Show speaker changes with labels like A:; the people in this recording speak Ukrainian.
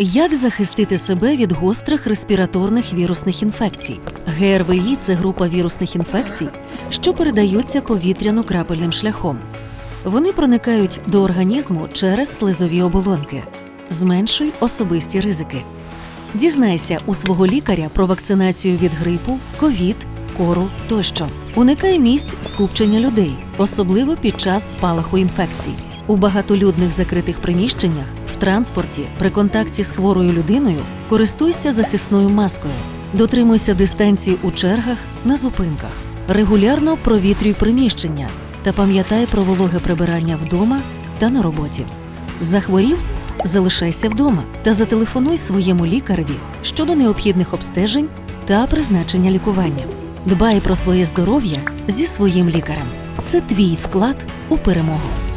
A: Як захистити себе від гострих респіраторних вірусних інфекцій? ГРВІ це група вірусних інфекцій, що передаються повітряно-крапельним шляхом. Вони проникають до організму через слизові оболонки. Зменшуй особисті ризики. Дізнайся у свого лікаря про вакцинацію від грипу, ковід, кору тощо. Уникай місць скупчення людей, особливо під час спалаху інфекцій. У багатолюдних закритих приміщеннях, транспорті, при контакті з хворою людиною користуйся захисною маскою. Дотримуйся дистанції у чергах на зупинках. Регулярно провітрюй приміщення та пам'ятай про вологе прибирання вдома та на роботі. Захворів? Залишайся вдома та зателефонуй своєму лікареві щодо необхідних обстежень та призначення лікування. Дбай про своє здоров'я зі своїм лікарем. Це твій вклад у перемогу.